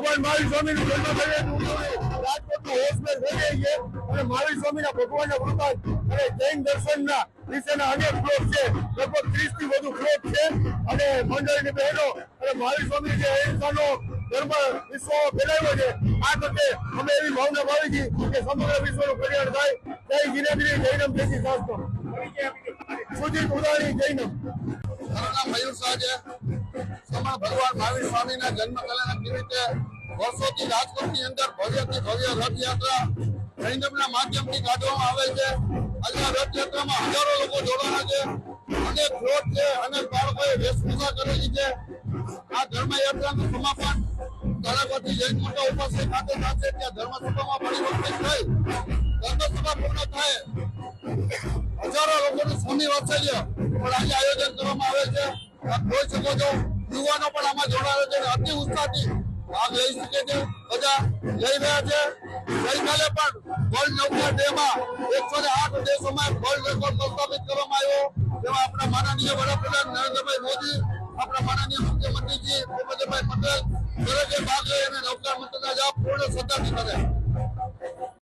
ભગવાન મહાવીર સ્વામી નું જન્મ થયેલું રાજકોટનું હોસ્ટેલ થઈ છે અને મહાવીર સ્વામી ના ભગવાન ના વૃતાંત અને જૈન દર્શન ના વિશેના અનેક ફ્લોટ છે. લગભગ ત્રીસથી વધુ ફ્લોટ છે. અને મંડળની બહેનો અને મહાવીર સ્વામી જે અહિંસાનો ધર્મ વિશ્વમાં ફેલાયો છે આ તકે અમે એવી ભાવના ભાવી છીએ કે સમગ્ર વિશ્વનું કલ્યાણ થાય. જય જીનેન્દ્રી જૈનમ જય શાસ્ત્ર. સુજીત ઉદાણી જૈનમ મયુર શાહ છે. ધર્મસભામાં પરિવર્તિત થઈ. થાય. હજારો લોકોનું સ્વામી વાત્સલ્ય પણ આજે આયોજન કરવામાં આવે છે. જોઈ શકો છો યુવાનો પણ આમાં જોડાયો છે અતિ ઉત્સાહથી ભાગ લઈ શકે છે. બધા લઈ રહ્યા છે. ગઈકાલે પણ વર્લ્ડ નૌકા ડે માં એકસો ને આઠ દેશોમાં વર્લ્ડ રેકોર્ડ પ્રસ્થાપિત કરવામાં આવ્યો. જેમાં આપણા માનનીય વડાપ્રધાન નરેન્દ્રભાઈ મોદી, આપણા માનનીય મુખ્યમંત્રીજી ભૂપેન્દ્રભાઈ પટેલ, દરેકે ભાગ લઈ અને નૌકા મંત્રના જાપ પૂર્ણ શ્રદ્ધાથી કરે.